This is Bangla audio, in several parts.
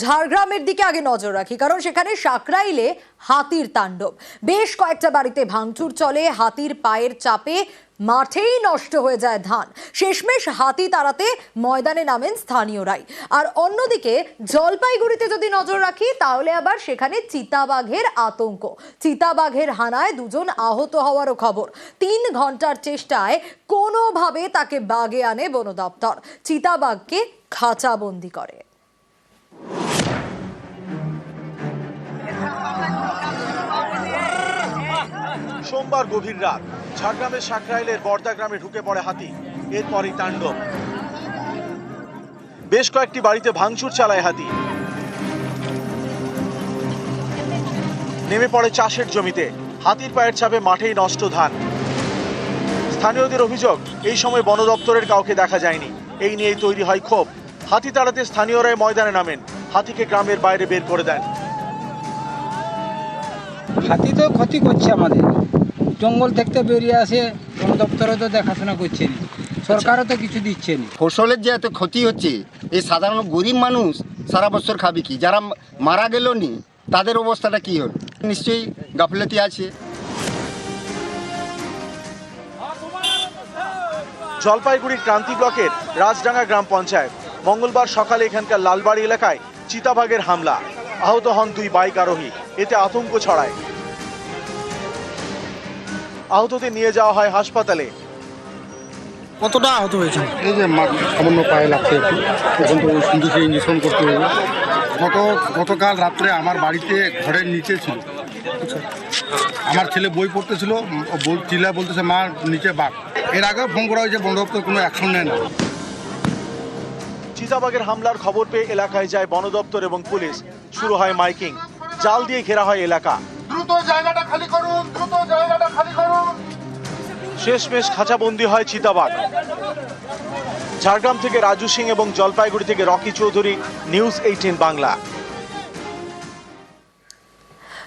ঝাড়গ্রামের দিকে আগে নজর রাখি, কারণ সেখানে সাকরাইলে হাতির তাণ্ডব। বেশ কয়েকটা বাড়িতে ভাঙচুর চলে, হাতির পায়ের চাপে মাঠেই নষ্ট হয়ে যায় ধান। শেষমেশ হাতি তাড়াতে ময়দানে নামেন স্থানীয়রাই। আর অন্যদিকে জলপাইগুড়িতে যদি নজর রাখি, তাহলে আবার সেখানে চিতাবাঘের আতঙ্ক। চিতাবাঘের হানায় দুজন আহত হওয়ারও খবর। তিন ঘণ্টার চেষ্টায় কোনোভাবে তাকে বাগে আনে বন দপ্তর চিতাবাঘকে খাঁচাবন্দি করে। সোমবার গভীর রাত ঝাড়গ্রামের সাকরাইলের বর্দা গ্রামে ঢুকে পড়ে হাতি। এরপরই তাণ্ডব। বেশ কয়েকটি বাড়িতে ভাঙচুর চালায় হাতি। নেমে পড়ে চাষের জমিতে। হাতির পায়ের চাপে মাঠেই নষ্ট ধান। স্থানীয়দের অভিযোগ, এই সময় বন দপ্তরের কাউকে দেখা যায়নি। এই নিয়েই তৈরি হয় ক্ষোভ। হাতি তাড়াতে স্থানীয়রাই ময়দানে নামেন। হাতিকে গ্রামের বাইরে বের করে দেন। হাতি তো ক্ষতি করছে আমাদের। জঙ্গল থেকে বেরিয়ে আসে বন দপ্তরে তো দেখাশোনা করছে না। সরকারও তো কিছু দিচ্ছে না। ফসলের যে এত ক্ষতি হচ্ছে এই সাধারণ গরিব মানুষ সারা বছর খাবে কি? যারা মারা গেল নি তাদের অবস্থাটা কি হল? নিশ্চয়ই গাফলতি আছে। জলপাইগুড়ির ক্রান্তি ব্লকের রাজডাঙ্গা গ্রাম পঞ্চায়েত মঙ্গলবার সকালে এখানকার লালবাড়ি এলাকায় চিতাবাঘের হামলা। আহত হন দুই বাইক আরোহী। এতে আতঙ্ক ছড়ায়। আহতদের নিয়ে যাওয়া হয় হাসপাতালে। কতটা আহত হয়েছে এই যে সামান্য পায়ে লাগছে একটু এখন তো সিন্ধুকে ইঞ্জেকশন করতে হবে। গত গতকাল রাত্রে আমার বাড়িতে ঘরের নিচে ছিল। আমার ছেলে বই পড়তেছিল চিল্লা বলতেছে মা নিচে বাঘ। এর আগেও ফোন করা হয়েছে বন দপ্তর কোনো অ্যাকশন নেয় না। চিতাবাঘের হামলার খবর পেয়ে এলাকায় যায় বন দপ্তর এবং পুলিশ। শুরু হয় মাইকিং। জাল দিয়ে ঘেরা হয় এলাকা। দ্রুত জায়গাটা খালি করুন দ্রুত জায়গাটা খালি করুন। শেষমেশ খাঁচাবন্দি হয় চিতাবাঘ। ঝাড়গ্রাম থেকে রাজু সিং এবং জলপাইগুড়ি থেকে Rocky Chowdhury news eighteen Bangla.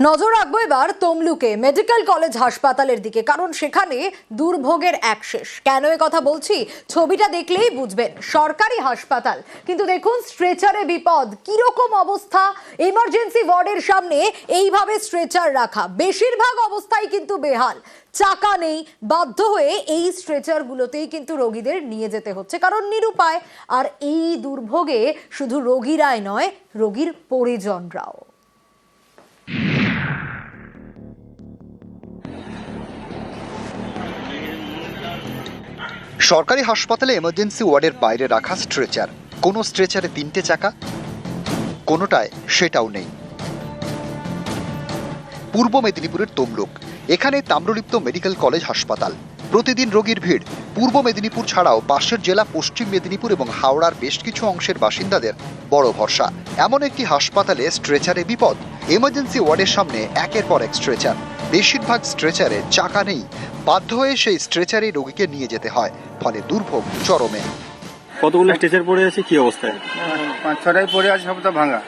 নজর রাখব এবার তমলুকে মেডিকেল কলেজ হাসপাতালের দিকে, কারণ সেখানে দুর্ভোগের এক শেষ। কেন এ কথা বলছি? ছবিটা দেখলেই বুঝবেন, সরকারি হাসপাতাল। কিন্তু দেখুন, স্ট্রেচারে বিপদ, কীরকম অবস্থা? এমার্জেন্সি ওয়ার্ডের সামনে এইভাবে স্ট্রেচার রাখা, বেশিরভাগ অবস্থায় কিন্তু বেহাল। চাকা নেই, বাধ্য হয়ে এই স্ট্রেচারগুলোতেই কিন্তু রোগীদের নিয়ে যেতে হচ্ছে, কারণ নিরুপায়। আর এই দুর্ভোগে শুধু রোগীরাই নয়, রোগীর পরিজনরাও। সরকারি হাসপাতালে এমার্জেন্সি ওয়ার্ডের বাইরে রাখা স্ট্রেচার কোনো স্ট্রেচারে তিনটে চাকা, কোনোটায় সেটাও নেই। পূর্ব মেদিনীপুরের তমলুক। এখানে তাম্রলিপ্ত মেডিকেল কলেজ হাসপাতাল। প্রতিদিন রোগীর ভিড়। পূর্ব মেদিনীপুর ছাড়াও পাশের জেলা, পশ্চিম মেদিনীপুর এবং হাওড়ার বেশ কিছু অংশের বাসিন্দাদের বড় ভরসা। এমন একটি হাসপাতালে স্ট্রেচারে বিপদ। এমার্জেন্সি ওয়ার্ডের সামনে একের পর এক স্ট্রেচার বেশিরভাগ স্ট্রেচারে চাকা নেই। বাধ্য হয়ে সেই স্ট্রেচারে রোগীকে নিয়ে যেতে হয় ফলে দুর্ভোগ চরমে। কতগুলো স্ট্রেচার পড়ে আছে? কি অবস্থায় পাঁচ ছটাই পড়ে আছে সব তো ভাঙা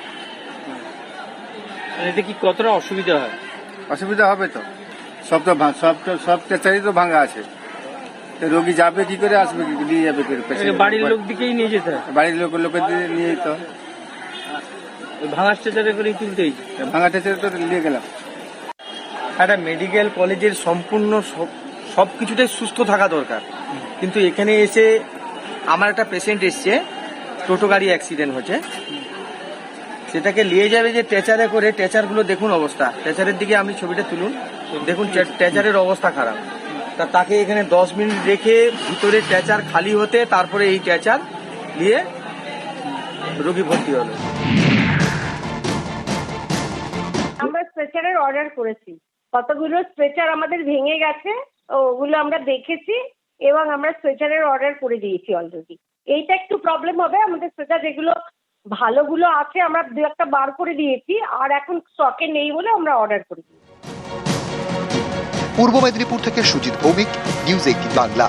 এতে কি কতটা অসুবিধা হয়? অসুবিধা হবে তো। সব তো ভাঙ- সব তো সব স্ট্রেচারই তো ভাঙা আছে। তো রোগী যাবে কি করে আসবে কি নিয়ে যাবে কি করে বাড়ির লোক দিকেই নিয়ে যেতে হয়? বাড়ির লোক লোকের দিয়ে নিয়ে যেতে হয়। ভাঙা স্ট্রেচারে করে তুলতেই? ভাঙা স্ট্রেচারে তো নিয়ে গেলাম। একটা মেডিকেল কলেজের সম্পূর্ণ সব কিছুটাই সুস্থ থাকা দরকার। কিন্তু এখানে এসে আমার একটা পেশেন্ট এসছে, টোটো গাড়ি অ্যাক্সিডেন্ট হয়েছে। সেটাকে নিয়ে যাবে যে ট্রেচারে করে ট্রেচারগুলো দেখুন অবস্থা। ট্রেচারের দিকে আপনি ছবিটা তুলুন। দেখুন ট্রেচারের অবস্থা খারাপ। তা তাকে এখানে দশ মিনিট রেখে ভিতরে ট্রেচার খালি হতে, তারপরে এই ট্রেচার নিয়ে রোগী ভর্তি হলো আমরা স্ট্রেচারের অর্ডার করেছি। কতগুলো স্ট্রেচার আমাদের ভেঙে গেছে, ওগুলো আমরা দেখেছি এবং আমরা স্ট্রেচারের অর্ডার করে দিয়েছি অলরেডি এইটা একটু প্রবলেম হবে, আমাদের স্ট্রেচার যেগুলো ভালোগুলো আছে, আমরা দু একটা বার করে দিয়েছি, আর এখন স্টকে নেই বলে আমরা অর্ডার দিয়েছি। পূর্ব মেদিনীপুর থেকে সুজিত ভৌমিক নিউজ এইটিন বাংলা।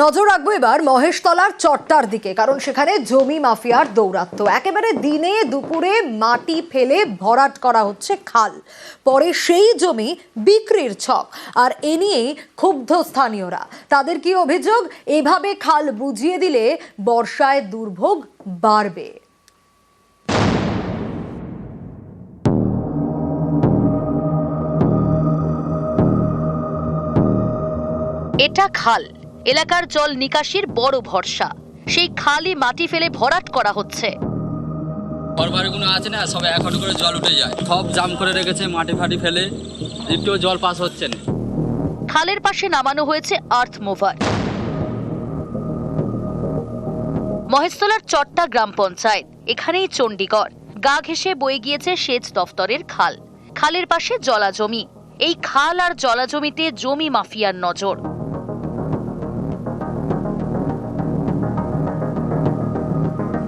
নজর রাখব এবার মহেশতলার চট্টার দিকে, কারণ সেখানে জমি মাফিয়ার দৌরাত্ম। একেবারে দিনে দুপুরে মাটি ফেলে ভরাট করা হচ্ছে খাল। পরে সেই জমি বিক্রির ছক। আর এ নিয়েই ক্ষুব্ধ স্থানীয়রা। তাদের কি অভিযোগ? এভাবে খাল বুঝিয়ে দিলে বর্ষায় দুর্ভোগ বাড়বে। এটা খাল। এলাকার জল নিকাশির বড় ভরসা। সেই খালি মাটি ফেলে ভরাট করা হচ্ছে। ঘরবাড়িগুলো আছে না সব হাঁটু করে জল উঠে যায়। সব জাম করে রেখেছে মাটি ফাটি ফেলে একটুও জল পাস হচ্ছে না। খালের পাশে নামানো হয়েছে আর্থ মুভার। মহেশতলার চট্টা গ্রাম পঞ্চায়েত এখানেই চণ্ডীগড়। গা ঘেঁষে বয়ে গিয়েছে সেচ দফতরের খাল। খালের পাশে জলা জমি এই খাল আর জলা জমিতে জমি মাফিয়ার নজর।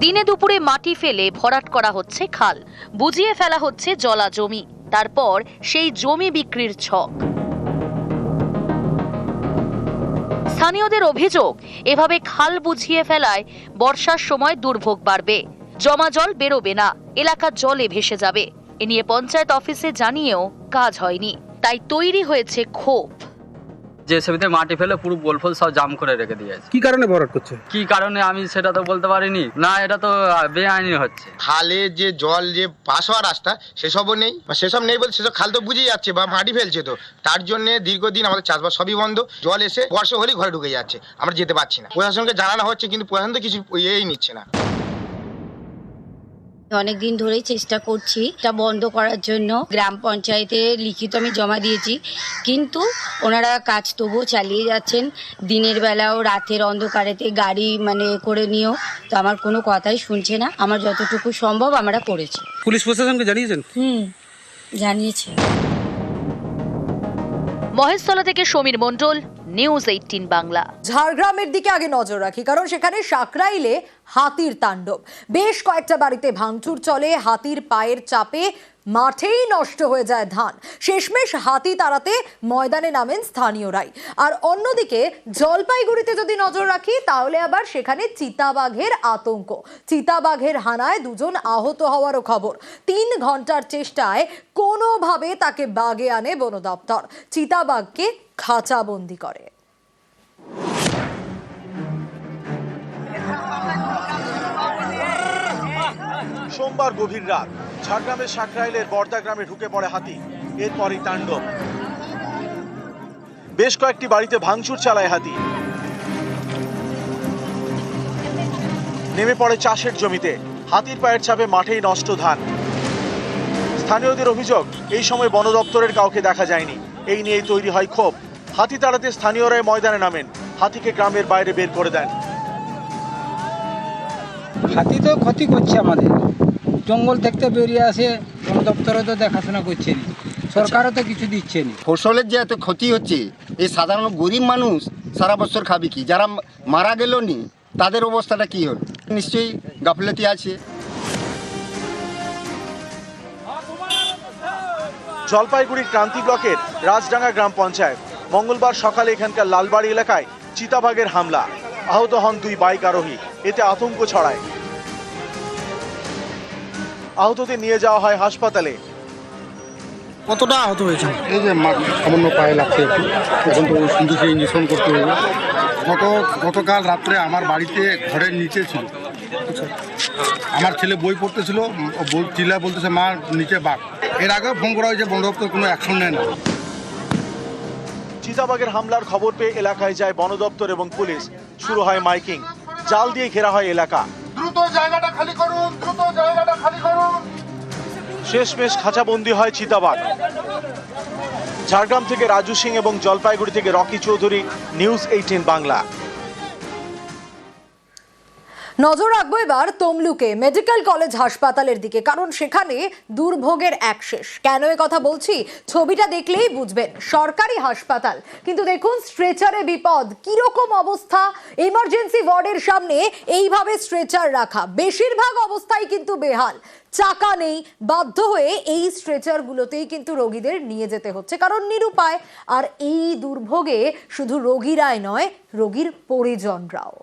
দিনে দুপুরে মাটি ফেলে ভরাট করা হচ্ছে খাল। বুঝিয়ে ফেলা হচ্ছে জলা জমি। তারপর সেই জমি বিক্রির ছক। স্থানীয়দের অভিযোগ, এভাবে খাল বুঝিয়ে ফেলায় বর্ষার সময় দুর্ভোগ বাড়বে। জমা জল বেরোবে না, এলাকা জলে ভেসে যাবে। এ নিয়ে পঞ্চায়েত অফিসে জানিয়েও কাজ হয়নি। তাই তৈরি হয়েছে ক্ষোভ। যে সেবিতে মাটি ফেলে পুরো গোলফল সব জাম করে রেখে দিয়েছে। কি কারণে ভরাট করছে? কি কারণে আমি সেটা তো বলতে পারিনি। না এটা তো বেআইনি হচ্ছে। খালে যে জল যে পাস হওয়ার রাস্তা সেসবও নেই। বা সেসব নেই বলতে সেসব খাল তো বুঝে যাচ্ছে বা মাটি ফেলছে তো। তার জন্য দীর্ঘদিন আমাদের চাষবাস সবই বন্ধ। জল এসে বর্ষা হলেই ঘরে ঢুকে যাচ্ছে। আমরা যেতে পারছি না। প্রশাসনকে জানানো হচ্ছে কিন্তু প্রশাসন তো কিছু ইয়েই নিচ্ছে না। অনেক দিন ধরেই চেষ্টা করছি এটা বন্ধ করার জন্য। গ্রাম পঞ্চায়েতে লিখিত আমি জমা দিয়েছি। কিন্তু ওনারা কাজ তবুও চালিয়ে যাচ্ছেন। দিনের বেলাও রাতের অন্ধকারেতে গাড়ি মানে করে নিয়েও তো আমার কোনো কথাই শুনছে না। আমার যতটুকু সম্ভব আমরা করেছি। পুলিশ প্রশাসনকে জানিয়েছেন? হুম জানিয়েছি। মহেশতলা থেকে সমীর মণ্ডল নিউজ এইটিন বাংলা ঝাড়গ্রামের দিকে আগে নজর রাখি, কারণ সেখানে সাকরাইলে হাতির তাণ্ডব। বেশ কয়েকটা বাড়িতে ভাঙচুর চলে, হাতির পায়ের চাপে মাঠেই নষ্ট হয়ে যায় ধান। শেষমেশ হাতি তাড়াতে ময়দানে নামেন স্থানীয়রাই। আর অন্যদিকে জলপাইগুড়িতে যদি নজর রাখি, তাহলে আবার সেখানে চিতাবাঘের আতঙ্ক। চিতাবাঘের হানায় দুজন আহত হওয়ারও খবর। তিন ঘণ্টার চেষ্টায় কোনোভাবে তাকে বাগে আনে বন দপ্তর। চিতাবাঘকে খাঁচাবন্দি করে। সোমবার গভীর রাত, ঝাড়গ্রামের সাকরাইলের বর্দা গ্রামে ঢুকে পড়ে হাতি, এরপরই তাণ্ডব। বেশ কয়েকটি বাড়িতে ভাঙচুর চালায় হাতি। নেমে পড়ে চাষের জমিতে, হাতির পায়ের চাপে মাঠেই নষ্ট ধান। স্থানীয়দের অভিযোগ, এই সময় বন দপ্তরের কাউকে দেখা যায়নি। এই নিয়েই তৈরি হয় ক্ষোভ। হাতি তাড়াতে স্থানীয়রাই ময়দানে নামেন। হাতিকে গ্রামের বাইরে বের করে দেন। হাতি তো ক্ষতি করছে আমাদের। জঙ্গল থেকে বেরিয়ে আসে বন দপ্তরে তো দেখাশোনা করছে না। সরকারও তো কিছু দিচ্ছে না। ফসলের যে এত ক্ষতি হচ্ছে এই সাধারণ গরিব মানুষ সারা বছর খাবে কি? যারা মারা গেল নি তাদের অবস্থাটা কি হল? নিশ্চয়ই গাফলতি আছে। জলপাইগুড়ির ক্রান্তি ব্লকের রাজডাঙ্গা গ্রাম পঞ্চায়েত। মঙ্গলবার সকালে এখানকার লালবাড়ি এলাকায় চিতাবাঘের হামলা। আহত হন দুই বাইক আরোহী। এতে আতঙ্ক ছড়ায়। আহতদের নিয়ে যাওয়া হয় হাসপাতালে। কতটা আহত হয়েছে এই যে মা- সামান্য পায়ে লাগছে একটু। এখন তো শুনতে সেই ইঞ্জেকশন করতে হবে। গত গতকাল রাত্রে আমার বাড়িতে ঘরের নিচে ছিল। আমার ছেলে বই পড়তেছিল চিল্লা বলতেছে মা নিচে বাঘ। এর আগেও ফোন করা হয়েছে বন দপ্তর কোনো অ্যাকশন নেয় না। চিতাবাঘের হামলার খবর পেয়ে এলাকায় যায় বন দপ্তর এবং পুলিশ। শুরু হয় মাইকিং। জাল দিয়ে ঘেরা হয় এলাকা। দ্রুত জায়গাটা খালি করুন দ্রুত জায়গাটা খালি করুন। শেষমেশ খাঁচাবন্দি হয় চিতাবাগ ঝাড়গ্রাম থেকে রাজু সিং এবং জলপাইগুড়ি থেকে Rocky Chowdhury news eighteen Bangla. নজর রাখব এবার তমলুকে মেডিকেল কলেজ হাসপাতালের দিকে, কারণ সেখানে দুর্ভোগের এক শেষ। কেন এ কথা বলছি? ছবিটা দেখলেই বুঝবেন, সরকারি হাসপাতাল। কিন্তু দেখুন, স্ট্রেচারে বিপদ, কীরকম অবস্থা? এমার্জেন্সি ওয়ার্ডের সামনে এইভাবে স্ট্রেচার রাখা, বেশিরভাগ অবস্থায় কিন্তু বেহাল। চাকা নেই, বাধ্য হয়ে এই স্ট্রেচারগুলোতেই কিন্তু রোগীদের নিয়ে যেতে হচ্ছে, কারণ নিরুপায়। আর এই দুর্ভোগে শুধু রোগীরাই নয়, রোগীর পরিজনরাও।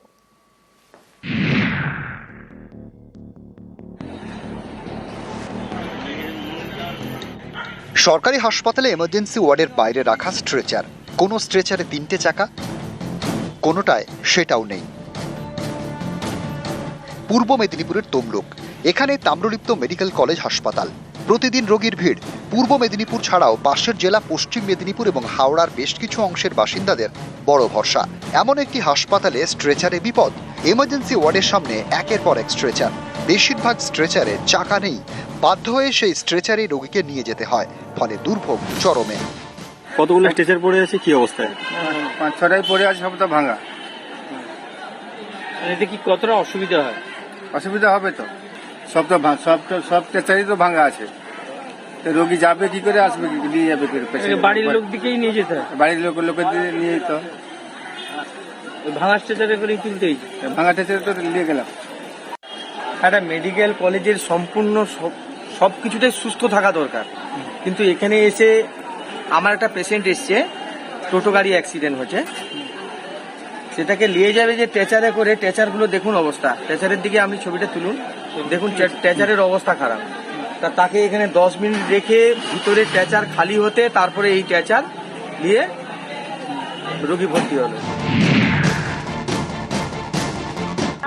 সরকারি হাসপাতালে এমার্জেন্সি ওয়ার্ডের বাইরে রাখা স্ট্রেচার কোনো স্ট্রেচারে তিনটে চাকা, কোনোটায় সেটাও নেই। পূর্ব মেদিনীপুরের তমলুক। এখানে তাম্রলিপ্ত মেডিকেল কলেজ হাসপাতাল। প্রতিদিন রোগীর ভিড়। পূর্ব মেদিনীপুর ছাড়াও পাশের জেলা, পশ্চিম মেদিনীপুর এবং হাওড়ার বেশ কিছু অংশের বাসিন্দাদের বড় ভরসা। এমন একটি হাসপাতালে স্ট্রেচারে বিপদ। এমার্জেন্সি ওয়ার্ডের সামনে একের পর এক স্ট্রেচার বেশিরভাগ স্ট্রেচারে চাকা নেই। বাধ্য হয়ে সেই স্ট্রেচারে রোগীকে নিয়ে যেতে হয় ফলে দুর্ভোগ চরমে। কতগুলো স্ট্রেচার পড়ে আছে? কি অবস্থায়? পাঁচ ছটাই পড়ে আছে সব তো ভাঙা এতে কি কতটা অসুবিধা হয়? অসুবিধা হবে তো। সব তো ভা- সব তো সব স্ট্রেচারই তো ভাঙা আছে। তো রোগী যাবে কি করে আসবে কি নিয়ে যাবে কি করে patient? বাড়ির লোক দিকেই নিয়ে যেতে হয়? বাড়ির লোক লোকের দিয়ে নিয়ে যেত ওই ভাঙা স্ট্রেচারে করেই তুলতেই ভাঙা স্ট্রেচার তো নিয়ে গেলাম। একটা মেডিকেল কলেজের সম্পূর্ণ সব সব কিছুটাই সুস্থ থাকা দরকার। কিন্তু এখানে এসে আমার একটা পেশেন্ট এসছে, টোটো গাড়ি অ্যাক্সিডেন্ট হয়েছে। সেটাকে নিয়ে যাবে যে ট্রেচারে করে ট্রেচারগুলো দেখুন অবস্থা। ট্রেচারের দিকে আপনি ছবিটা তুলুন, দেখুন ট্রেচারের অবস্থা খারাপ। তা তাকে এখানে দশ মিনিট রেখে ভিতরে ট্রেচার খালি হতে, তারপরে এই ট্রেচার নিয়ে রোগী ভর্তি হলো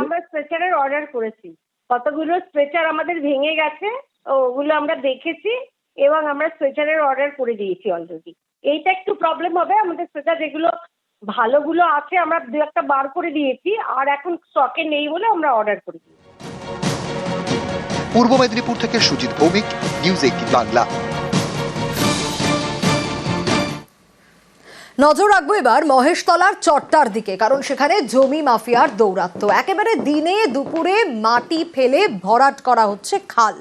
আমরা স্ট্রেচারের অর্ডার করেছি। কতগুলো স্ট্রেচার আমাদের ভেঙে গেছে ওগুলো আমরা দেখেছি এবং আমরা সোয়েটারের অর্ডার করে দিয়েছি অলরেডি এইটা একটু প্রবলেম হবে, আমাদের সোয়েটার যেগুলো ভালোগুলো আছে, আমরা দু একটা বার করে দিয়েছি, আর এখন স্টকে নেই বলে আমরা অর্ডার দিয়েছি। পূর্ব মেদিনীপুর থেকে সুজিত ভৌমিক নিউজ এইটিন বাংলা। নজর রাখব এবার মহেশতলার চট্টার দিকে, কারণ সেখানে জমি মাফিয়ার দৌরাত্ম। একেবারে দিনে দুপুরে মাটি ফেলে ভরাট করা হচ্ছে খাল।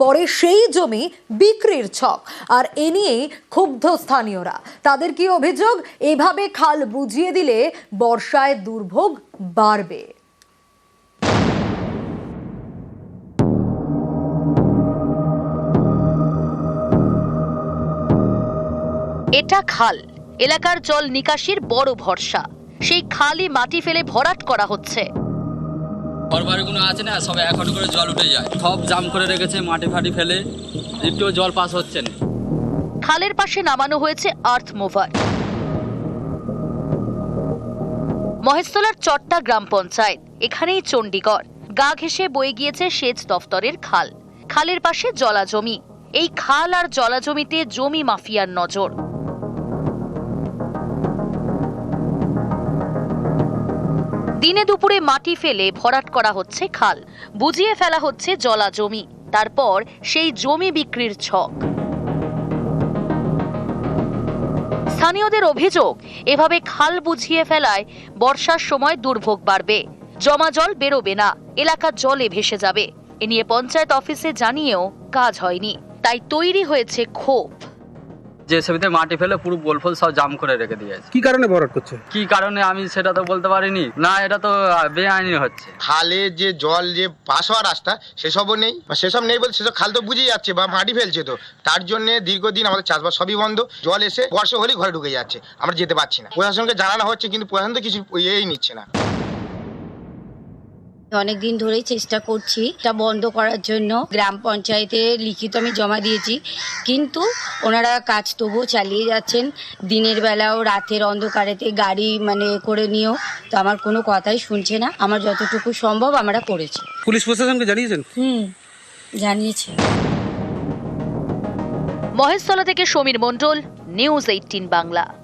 পরে সেই জমি বিক্রির ছক। আর এ নিয়েই ক্ষুব্ধ স্থানীয়রা। তাদের কি অভিযোগ? এভাবে খাল বুঝিয়ে দিলে বর্ষায় দুর্ভোগ বাড়বে। এটা খাল। এলাকার জল নিকাশির বড় ভরসা। সেই খালি মাটি ফেলে ভরাট করা হচ্ছে। ঘর বাড়িগুলো আছে না সব হাঁটু করে জল উঠে যায়। সব জাম করে রেখেছে মাটি ফাটি ফেলে একটুও জল পাস হচ্ছে না। খালের পাশে নামানো হয়েছে আর্থ মুভার। মহেশতলার চট্টা গ্রাম পঞ্চায়েত এখানেই চণ্ডীগড়। গা ঘেঁষে বয়ে গিয়েছে সেচ দফতরের খাল। খালের পাশে জলা জমি এই খাল আর জলা জমিতে জমি মাফিয়ার নজর। দিনে দুপুরে মাটি ফেলে ভরাট করা হচ্ছে খাল। বুঝিয়ে ফেলা হচ্ছে জলা জমি। তারপর সেই জমি বিক্রির ছক। স্থানীয়দের অভিযোগ, এভাবে খাল বুঝিয়ে ফেলায় বর্ষার সময় দুর্ভোগ বাড়বে। জমা জল বেরোবে না, এলাকা জলে ভেসে যাবে। এ নিয়ে পঞ্চায়েত অফিসে জানিয়েও কাজ হয়নি। তাই তৈরি হয়েছে ক্ষোভ। যে ছবিতে মাটি ফেলে পুরো গোলফল সব জাম করে রেখে দিয়েছে কি কারণে ভরাট করছে? কি কারণে আমি সেটা তো বলতে পারিনি। না এটা তো বেআইনি হচ্ছে। খালে যে জল যে পাস হওয়ার রাস্তা সেসবও নেই। বা সেসব নেই বলতে সেসব খাল তো বুঝে যাচ্ছে বা মাটি ফেলছে তো। তার জন্য দীর্ঘদিন আমাদের চাষবাস সবই বন্ধ। জল এসে বর্ষা হলেই ঘরে ঢুকে যাচ্ছে। আমরা যেতে পারছি না। প্রশাসনকে জানানো হচ্ছে কিন্তু প্রশাসন তো কিছু ইয়েই নিচ্ছে না। অনেক দিন ধরেই চেষ্টা করছি এটা বন্ধ করার জন্য। গ্রাম পঞ্চায়েতে লিখিত আমি জমা দিয়েছি। কিন্তু ওনারা কাজ তবুও চালিয়ে যাচ্ছেন। দিনের বেলাও রাতের অন্ধকারেতে গাড়ি মানে করে নিয়েও তো আমার কোনো কথাই শুনছে না। আমার যতটুকু সম্ভব আমরা করেছি। পুলিশ প্রশাসনকে জানিয়েছেন? হুম জানিয়েছি। মহেশতলা থেকে সমীর মণ্ডল নিউজ এইটিন বাংলা।